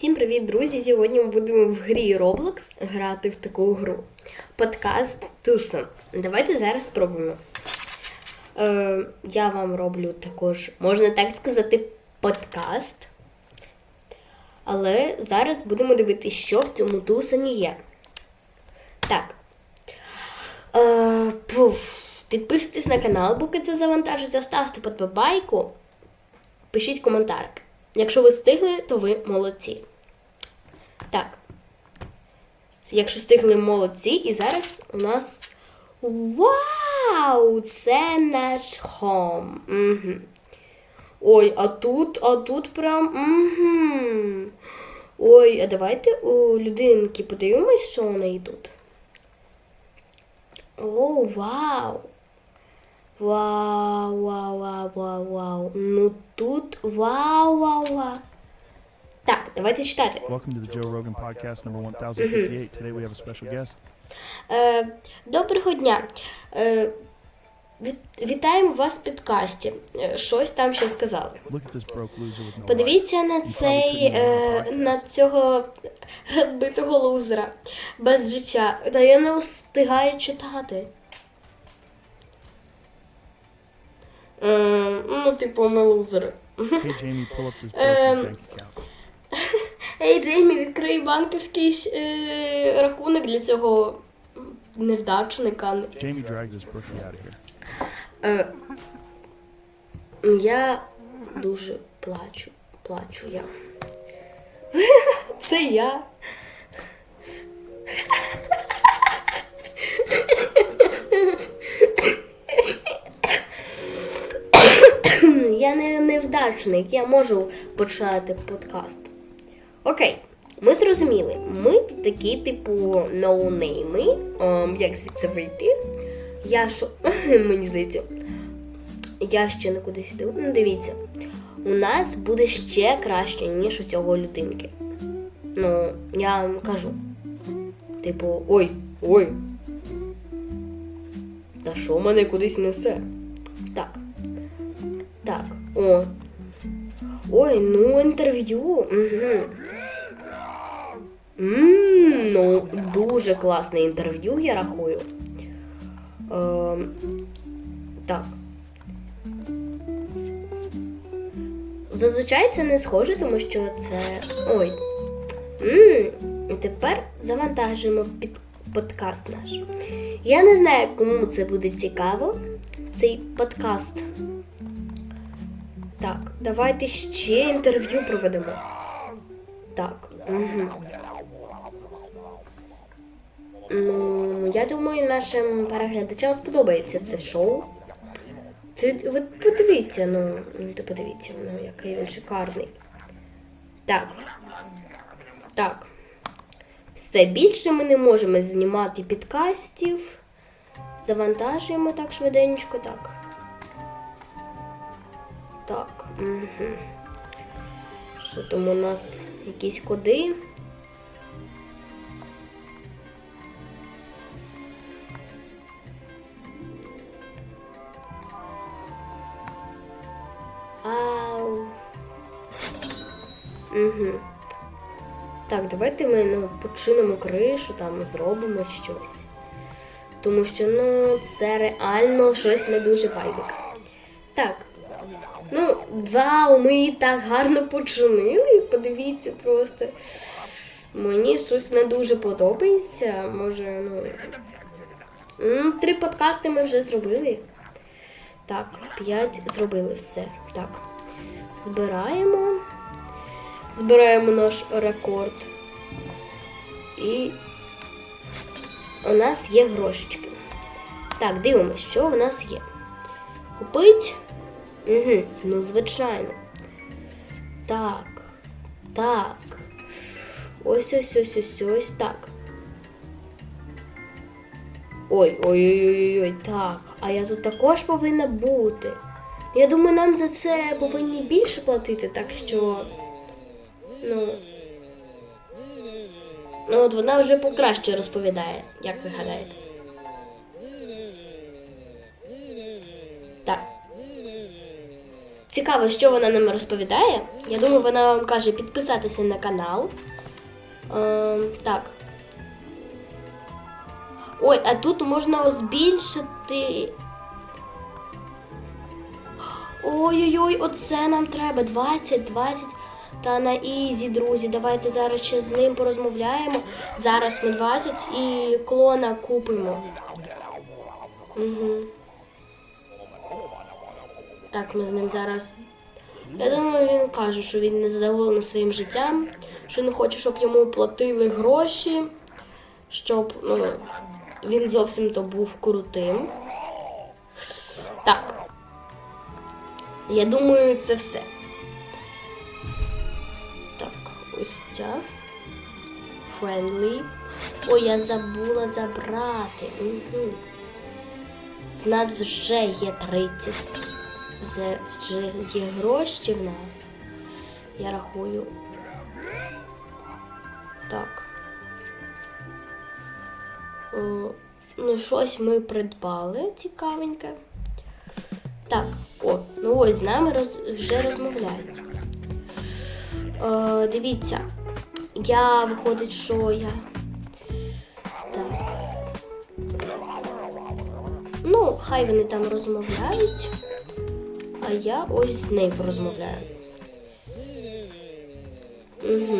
Всім привіт, друзі! Сьогодні ми будемо в грі Roblox грати в таку гру. Подкаст Тусон. Давайте зараз спробуємо. Е, я вам роблю також, можна так сказати, подкаст. Але зараз будемо дивитися, що в цьому тусані є. Так. Е, пуф. Підписуйтесь на канал, поки це завантажиться, ставте подобайку, пишіть коментарик. Якщо ви встигли, то ви молодці. Так. Якщо встигли молодці, і зараз у нас. Вау! Це наш хом. Угу. Ой, а тут, а тут прям. Угу. Ой, а давайте у людинки подивимось, що у неї тут. О, вау! Вау, вау, вау, вау, вау. Ну тут вау, вау, вау. Так, давайте читати. Welcome to the Joe Rogan podcast number 1058. Today we have a special guest. Е, доброго дня. Е, від, вітаємо вас в підкасті. Е, щось там ще сказали. Look at this broke loser with no life. Подивіться на цей е, на цього розбитого лузера без життя. Та я не встигаю читати. Е, ну, типу, ми лузери. Hey Jamie, pull up this broken bank account. Ей, Джеймі, відкрий банківський е, рахунок для цього невдачника. Jamie dragged this brookie out of here. Е, я дуже плачу. Плачу я. Це я. Я не невдачник, я можу почати подкаст. Окей, ми зрозуміли. Ми тут такі, типу, ноунейми. Ем, як звідси вийти? Я що. Мені здається. Я ще не кудись йду. Ну, дивіться. У нас буде ще краще, ніж у цього людинки. Ну, я вам кажу. Типу, ой, ой. Та що мене кудись несе? Так. Так, о. Ой, ну інтерв'ю. Угу. Ммм, ну, дуже класне інтерв'ю, я рахую. Ем, так. Зазвичай це не схоже, тому що це. Ой. Ммм, тепер завантажуємо під подкаст наш. Я не знаю, кому це буде цікаво, цей подкаст. Так, давайте ще інтерв'ю проведемо. Так. Угу. Ну, я думаю, нашим переглядачам сподобається це шоу. Це, ви подивіться, ну, ти подивіться, ну, який він шикарний. Так. Так. Все більше ми не можемо знімати підкастів. Завантажуємо так швиденько, так. Так. Угу. Що там у нас якісь коди? Угу. Так, давайте ми ну, починимо кришу, там зробимо щось. Тому що, ну, це реально щось не дуже вайбик. Так. Ну, вау, ми і так гарно починили. Подивіться просто. Мені щось не дуже подобається. Може, ну. Три подкасти ми вже зробили. Так, п'ять зробили все. Так. Збираємо. Збираємо наш рекорд. І у нас є грошечки. Так, дивимося, що в нас є. Купить. Угу, ну, звичайно. Так. Так. Ось ось ось ось ось так. Ой, ой-ой-ой, так. А я тут також повинна бути. Я думаю, нам за це повинні більше платити, так що. Ну. Ну, от вона вже покраще розповідає, як ви гадаєте. Так. Цікаво, що вона нам розповідає. Я думаю, вона вам каже підписатися на канал. Ем, так. Ой, а тут можна збільшити. Ой-ой-ой, оце нам треба. 20, 20. Та на ізі, друзі. Давайте зараз ще з ним порозмовляємо. Зараз ми 20 і клона купимо. Угу. Так, ми з ним зараз. Я думаю, він каже, що він не задоволений своїм життям, що не хоче, щоб йому платили гроші, щоб ну, він зовсім то був крутим. Так. Я думаю, це все. Ось ця. Friendly. Ой, я забула забрати. Угу. В нас вже є 30. Вже, вже є гроші в нас. Я рахую. Так. О, ну, щось ми придбали цікавеньке. Так, о, ну ось з нами роз, вже розмовляють. Е, дивіться, я виходить, що я. Так. Ну, хай вони там розмовляють, а я ось з нею порозмовляю. Угу.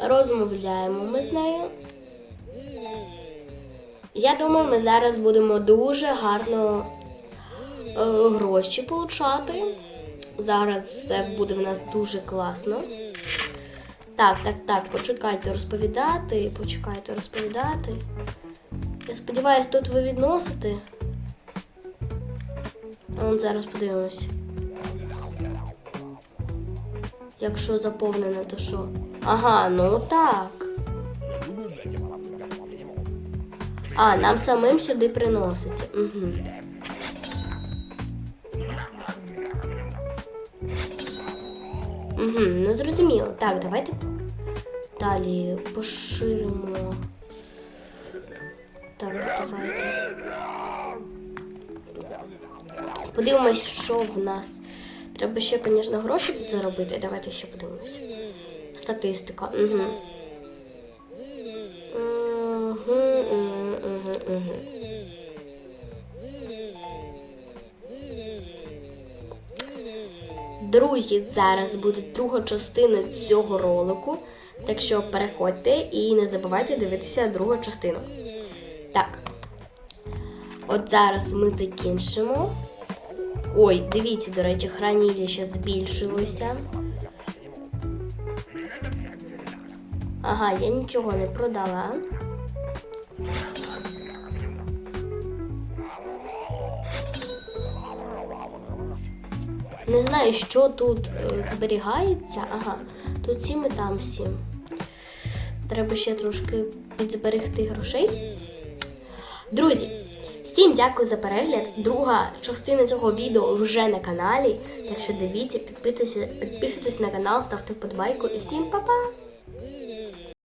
Розмовляємо ми з нею. Я думаю, ми зараз будемо дуже гарно е, гроші получати. Зараз все буде в нас дуже класно. Так, так, так, почекайте розповідати, почекайте розповідати. Я сподіваюся, тут ви відносите. А зараз подивимось. Якщо заповнено, то що? Ага, ну так. А, нам самим сюди приноситься. Угу. Угу, ну зрозуміло. Так, давайте далі поширимо. Так, давайте. Подивимось, що в нас. Треба ще, звісно, гроші підзаробити. Давайте ще подивимось. Статистика. Угу. Угу, угу, угу. Друзі, зараз буде друга частина цього ролику. Так що переходьте і не забувайте дивитися другу частину. Так. От зараз ми закінчимо. Ой, дивіться, до речі, хранилище збільшилося. Ага, я нічого не продала. Не знаю, що тут е, зберігається. Ага, тут сім і там сім. Треба ще трошки підзберегти грошей. Друзі, всім дякую за перегляд. Друга частина цього відео вже на каналі. Так що дивіться, підписуйтесь, підписуйтесь на канал, ставте вподобайку і всім па-па!